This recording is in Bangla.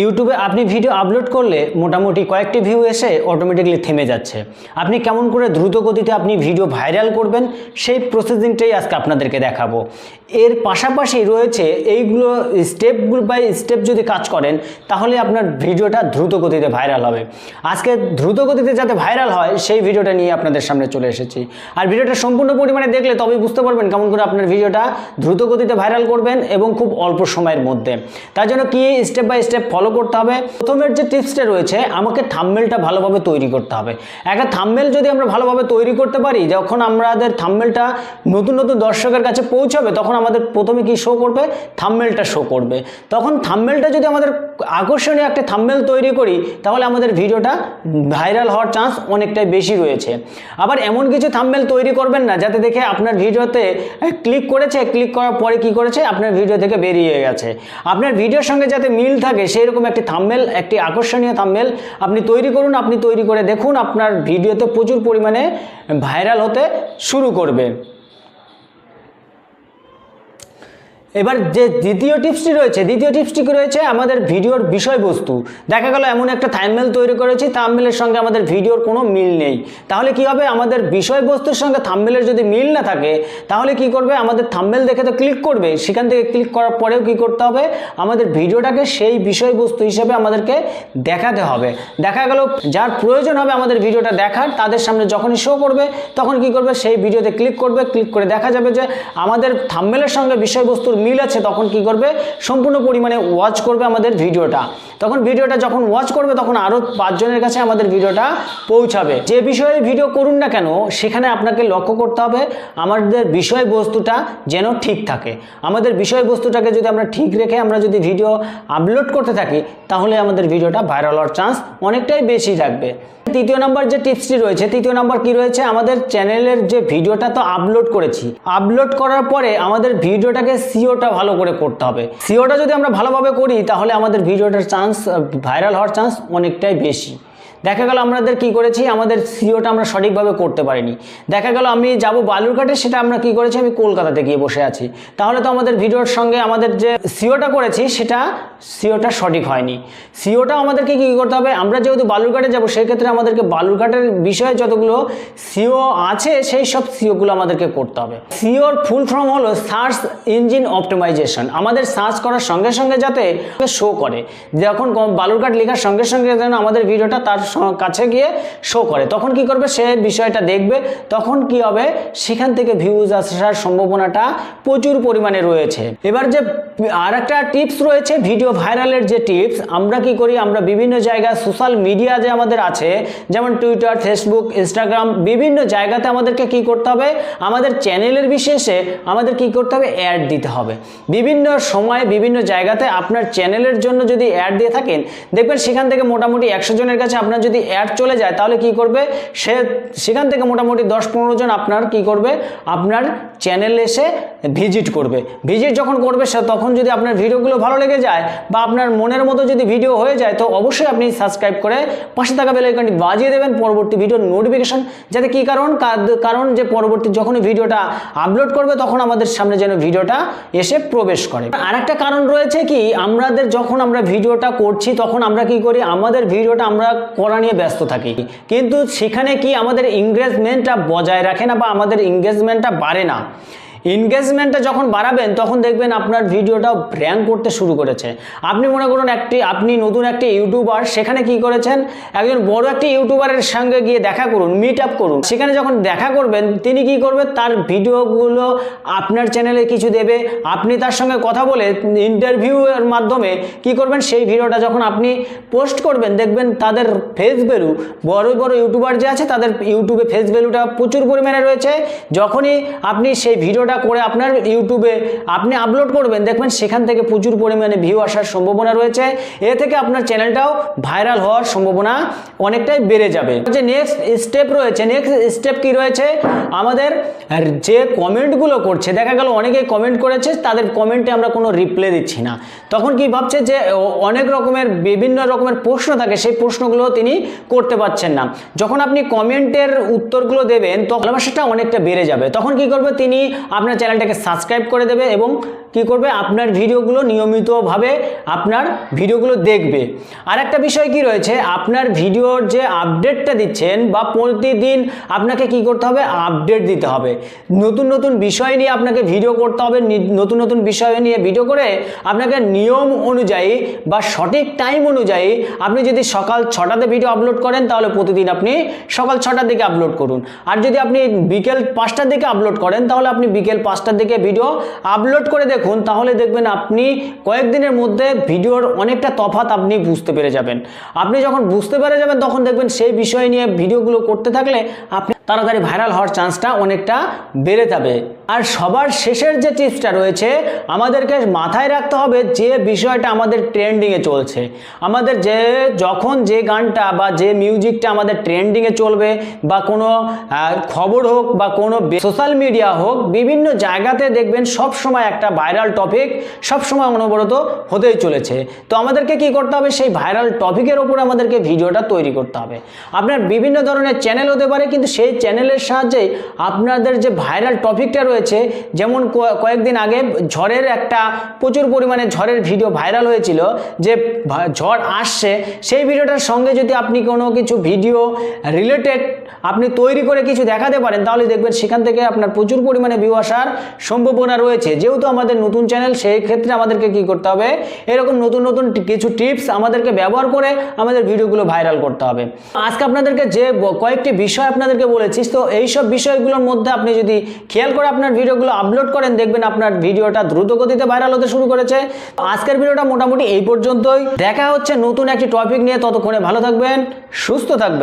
ইউটিউবে আপনি ভিডিও আপলোড করলে মোটামুটি কয়েকটি ভিউ এসে অটোমেটিকলি থেমে যাচ্ছে। আপনি কেমন করে দ্রুত গতিতে আপনি ভিডিও ভাইরাল করবেন, সেই প্রসেসিংটাই আজকে আপনাদেরকে দেখাবো। এর পাশাপাশি রয়েছে এইগুলো স্টেপগুলো বাই স্টেপ যদি কাজ করেন, তাহলে আপনার ভিডিওটা দ্রুত গতিতে ভাইরাল হবে। আজকে দ্রুত গতিতে যাতে ভাইরাল হয়, সেই ভিডিওটা নিয়ে আপনাদের সামনে চলে এসেছি। আর ভিডিওটা সম্পূর্ণ পরিমাণে দেখলে তবেই বুঝতে পারবেন কেমন করে আপনার ভিডিওটা দ্রুত গতিতে ভাইরাল করবেন এবং খুব অল্প সময়ের মধ্যে। তার জন্য কি স্টেপ বাই স্টেপ ফলো করতে হবে। প্রথমের যে টিপসটা রয়েছে, আমাকে থাম্বেলটা ভালোভাবে তৈরি করতে হবে। একটা থাম্বেল যদি আমরা ভালোভাবে তৈরি করতে পারি, যখন আমাদের থাম্বেলটা নতুন নতুন দর্শকের কাছে পৌঁছাবে, তখন আমাদের প্রথমে কি শো করবে? থাম্বেলটা শো করবে। তখন থাম্বেলটা যদি আমাদের আকর্ষণীয় একটা থাম্বেল তৈরি করি, তাহলে আমাদের ভিডিওটা ভাইরাল হওয়ার চান্স অনেকটাই বেশি রয়েছে। আবার এমন কিছু থাম্বেল তৈরি করবেন না, যাতে দেখে আপনার ভিডিওতে ক্লিক করেছে ক্লিক করার পরে কি করেছে? আপনার ভিডিও থেকে বেরিয়ে গেছে। আপনার ভিডিওর সঙ্গে যাতে মিল থাকে, সেই রকম একটি থাম্বেল একটি আকর্ষণীয় থাম্বেল আপনি তৈরি করুন, আপনি তৈরি করে দেখুন, আপনার ভিডিওতে প্রচুর পরিমাণে ভাইরাল হতে শুরু করবে। এবার যে দ্বিতীয় টিপসটি রয়েছে, দ্বিতীয় টিপসটি কি রয়েছে? আমাদের ভিডিওর বিষয়বস্তু। দেখা গেল, এমন একটা থাম্বনেল তৈরি করেছি থাম্বনেলের সঙ্গে আমাদের ভিডিওর কোনো মিল নেই। তাহলে কি হবে? আমাদের বিষয়বস্তুর সঙ্গে থাম্বনেলের যদি মিল না থাকে, তাহলে কি করবে? আমাদের থাম্বনেল দেখে তো ক্লিক করবে। সেখান থেকে ক্লিক করার পরেও কি করতে হবে? আমাদের ভিডিওটাকে সেই বিষয়বস্তু হিসেবে আমাদেরকে দেখাতে হবে। দেখা গেল, যার প্রয়োজন হবে আমাদের ভিডিওটা দেখার, তাদের সামনে যখনই শো করবে, তখন কি করবে? সেই ভিডিওতে ক্লিক করবে ক্লিক করে দেখা যাবে যে আমাদের থাম্বনেলের সঙ্গে বিষয়বস্তুর মিল আছে, তখন কি করবে? সম্পূর্ণ পরিমাণে ওয়াচ করবে আমাদের ভিডিওটা। তখন ভিডিওটা যখন ওয়াচ করবে, তখন আরও পাঁচজনের কাছে আমাদের ভিডিওটা পৌঁছাবে। যে বিষয়ে ভিডিও করুন না কেন, সেখানে আপনাকে লক্ষ্য করতে হবে, আমাদের বিষয়বস্তুটা যেন ঠিক থাকে। আমাদের বিষয়বস্তুটাকে যদি আমরা ঠিক রেখে আমরা যদি ভিডিও আপলোড করতে থাকি, তাহলে আমাদের ভিডিওটা ভাইরাল হওয়ার চান্স অনেকটাই বেশি থাকবে। তৃতীয় নম্বর যে টিপসটি রয়েছে, তৃতীয় নম্বর কি রয়েছে? আমাদের চ্যানেলের যে ভিডিওটা তো আপলোড করেছি। আপলোড করার পরে আমাদের ভিডিওটাকে সিওটা ভালো করে করতে হবে। সিওটা যদি আমরা ভালোভাবে করি, তাহলে আমাদের ভিডিওটার চান্স ভাইরাল হওয়ার চান্স অনেকটাই বেশি। দেখা গেল আমাদের কি করেছি? আমাদের সিওটা আমরা সঠিকভাবে করতে পারিনি। দেখা গেল আমি যাব বালুরঘাটে, সেটা আমরা কি করেছি? আমি কলকাতাতে গিয়ে বসে আছি। তাহলে তো আমাদের ভিডিওর সঙ্গে আমাদের যে সিওটা করেছি, সেটা সিওটা সঠিক হয়নি। সিওটা আমাদেরকে কী করতে হবে? আমরা যেহেতু বালুরঘাটে যাব সেই ক্ষেত্রে আমাদেরকে বালুরঘাটের বিষয়ে যতগুলো সিও আছে, সেই সব সিওগুলো আমাদেরকে করতে হবে। সিওর ফুল ফর্ম হলো সার্চ ইঞ্জিন অপটিমাইজেশন। আমাদের সার্চ করার সঙ্গে সঙ্গে যাতে শো করে। যখন বালুরঘাট লেখার সঙ্গে সঙ্গে যেন আমাদের ভিডিওটা তার কাছে গিয়ে শো করে। তখন কি করবে? সে বিষয়টা দেখবে। তখন কি হবে? সেখান থেকে ভিউজ আসার সম্ভাবনাটা প্রচুর পরিমাণে রয়েছে। এবার যে আর একটা টিপস রয়েছে ভিডিও ভাইরালের যে টিপস আমরা কি করি? আমরা বিভিন্ন জায়গায় সোশ্যাল মিডিয়া যে আমাদের আছে, যেমন টুইটার ফেসবুক ইনস্টাগ্রাম বিভিন্ন জায়গাতে আমাদেরকে কি করতে হবে? আমাদের চ্যানেলের বিশেষে আমাদের কি করতে হবে? অ্যাড দিতে হবে। বিভিন্ন সময়ে বিভিন্ন জায়গাতে আপনার চ্যানেলের জন্য যদি অ্যাড দিয়ে থাকেন, দেখবেন সেখান থেকে মোটামুটি একশো জনের কাছে আপনার যদি অ্যাড চলে যায়, তাহলে কি করবে? সে, সেখান থেকে মোটামুটি দশ পনেরো জন আপনার কি করবে? আপনার চ্যানেলে এসে ভিজিট করবে। ভিজিট যখন করবে, সে তখন যদি আপনার ভিডিওগুলো ভালো লেগে যায় বা আপনার মনের মতো যদি ভিডিও হয়ে যায়, তো অবশ্যই আপনি সাবস্ক্রাইব করে পাশে থাকা বেল আইকনটি বাজিয়ে দেবেন। পরবর্তী ভিডিওর নোটিফিকেশন যাতে কি কারণ? কারণ যে পরবর্তী যখনই ভিডিওটা আপলোড করবে, তখন আমাদের সামনে যেন ভিডিওটা এসে প্রবেশ করে। আর একটা কারণ রয়েছে কি? আমাদের যখন আমরা ভিডিওটা করছি, তখন আমরা কি করি? আমাদের ভিডিওটা আমরা নিয়ে ব্যস্ত থাকি। কিন্তু সেখানে কি আমাদের এঙ্গেজমেন্টটা বজায় রাখে না বা আমাদের এঙ্গেজমেন্টটা বাড়ে না? এনগেজমেন্টটা যখন বাড়াবেন, তখন দেখবেন আপনার ভিডিওটা র্যাঙ্ক করতে শুরু করেছে। আপনি মনে করুন একটি, আপনি নতুন একটি ইউটিউবার সেখানে কি করেছেন? একজন বড় একটি ইউটিউবারের সঙ্গে গিয়ে দেখা করুন মিট আপ করুন। সেখানে যখন দেখা করবেন, তিনি কি করবে? তার ভিডিওগুলো আপনার চ্যানেলে কিছু দেবে। আপনি তার সঙ্গে কথা বলে ইন্টারভিউয়ের মাধ্যমে কি করবেন? সেই ভিডিওটা যখন আপনি পোস্ট করবেন, দেখবেন তাদের ফেস ভ্যালু বড় বড় ইউটিউবার যে আছে, তাদের ইউটিউবে ফেস ভ্যালুটা প্রচুর পরিমাণে রয়েছে। যখনই আপনি সেই ভিডিওটা করে আপনার ইউটিউবে আপনি আপলোড করবেন, দেখবেন সেখান থেকে প্রচুর পরিমাণে ভিউ আসার সম্ভাবনা রয়েছে। এ থেকে আপনার চ্যানেলটাও ভাইরাল হওয়ার সম্ভাবনা অনেকটাই বেড়ে যাবে। যে নেক্সট স্টেপ রয়েছে নেক্সট স্টেপ কি রয়েছে? আমাদের যে কমেন্টগুলো করছে, দেখা গেল অনেকেই কমেন্ট করেছে, তাদের কমেন্টে আমরা কোনো রিপ্লাই দিচ্ছি না। তখন কি ভাবছে যে অনেক রকমের বিভিন্ন রকমের প্রশ্ন থাকে, সেই প্রশ্নগুলো তিনি করতে পারছেন না। যখন আপনি কমেন্টের উত্তরগুলো দেবেন, তখন ভালোবাসাটা অনেকটা বেড়ে যাবে। তখন কি করবে? তিনি আপনার চ্যানেলটাকে সাবস্ক্রাইব করে দেবে এবং কি করবে? আপনার ভিডিওগুলো নিয়মিতভাবে আপনার ভিডিওগুলো দেখবে। আর একটা বিষয় কি রয়েছে? আপনার ভিডিওর যে আপডেটটা দিচ্ছেন বা প্রতিদিন আপনাকে কি করতে হবে? আপডেট দিতে হবে। নতুন নতুন বিষয় নিয়ে আপনাকে ভিডিও করতে হবে নতুন নতুন বিষয় নিয়ে ভিডিও করে আপনাকে নিয়ম অনুযায়ী বা সঠিক টাইম অনুযায়ী আপনি যদি সকাল ছটাতে ভিডিও আপলোড করেন, তাহলে প্রতিদিন আপনি সকাল ছটার দিকে আপলোড করুন। আর যদি আপনি বিকেল পাঁচটার দিকে আপলোড করেন, তাহলে আপনি বিকেল পাঁচটার দিকে ভিডিও আপলোড করে দেখুন, তাহলে দেখবেন আপনি কয়েকদিনের মধ্যে ভিডিওর অনেকটা তফাৎ আপনি বুঝতে পেরে যাবেন। আপনি যখন বুঝতে পেরে যাবেন, তখন দেখবেন সেই বিষয় নিয়ে ভিডিওগুলো করতে থাকলে আপনি তাড়াতাড়ি ভাইরাল হওয়ার চান্সটা অনেকটা বেড়ে যাবে। আর সবার শেষের যে টিপসটা রয়েছে, আমাদেরকে মাথায় রাখতে হবে যে বিষয়টা আমাদের ট্রেন্ডিংয়ে চলছে। আমাদের যে যখন যে গানটা বা যে মিউজিকটা আমাদের ট্রেন্ডিংয়ে চলবে বা কোনো খবর হোক বা কোনো সোশ্যাল মিডিয়া হোক, বিভিন্ন জায়গাতে দেখবেন সব সময় একটা ভাইরাল টপিক সব সময় অনবরত হতেই চলেছে। তো আমাদেরকে কি করতে হবে? সেই ভাইরাল টপিকের ওপর আমাদেরকে ভিডিওটা তৈরি করতে হবে। আপনার বিভিন্ন ধরনের চ্যানেল হতে পারে, কিন্তু সেই চ্যানেলের সাহায্যে আপনাদের যে ভাইরাল টপিকটা রয়েছে, যেমন কয়েকদিন আগে ঝড়ের একটা প্রচুর পরিমাণে ঝড়ের ভিডিও ভাইরাল হয়েছিল, যে ঝড় আসছে, সেই ভিডিওটার সঙ্গে যদি আপনি কোনো কিছু ভিডিও রিলেটেড আপনি তৈরি করে কিছু দেখাতে পারেন, তাহলে দেখবেন সেখান থেকে আপনার প্রচুর পরিমাণে ভিউ আসার সম্ভাবনা রয়েছে। যেহেতু আমাদের নতুন চ্যানেল সেই ক্ষেত্রে আমাদেরকে কি করতে হবে? এরকম নতুন নতুন কিছু টিপস আমাদেরকে ব্যবহার করে আমাদের ভিডিওগুলো ভাইরাল করতে হবে। আজকে আপনাদেরকে যে কয়েকটি বিষয় আপনাদেরকে বলেছি, তো এইসব বিষয়গুলোর মধ্যে আপনি যদি খেয়াল করে আপনার ভিডিওগুলো আপলোড করেন, দেখবেন আপনার ভিডিওটা দ্রুত গতিতে ভাইরাল হতে শুরু করেছে। আজকের ভিডিওটা মোটামুটি এই পর্যন্তই। দেখা হচ্ছে নতুন একটি টপিক নিয়ে। ততক্ষণে ভালো থাকবেন, সুস্থ থাকবেন।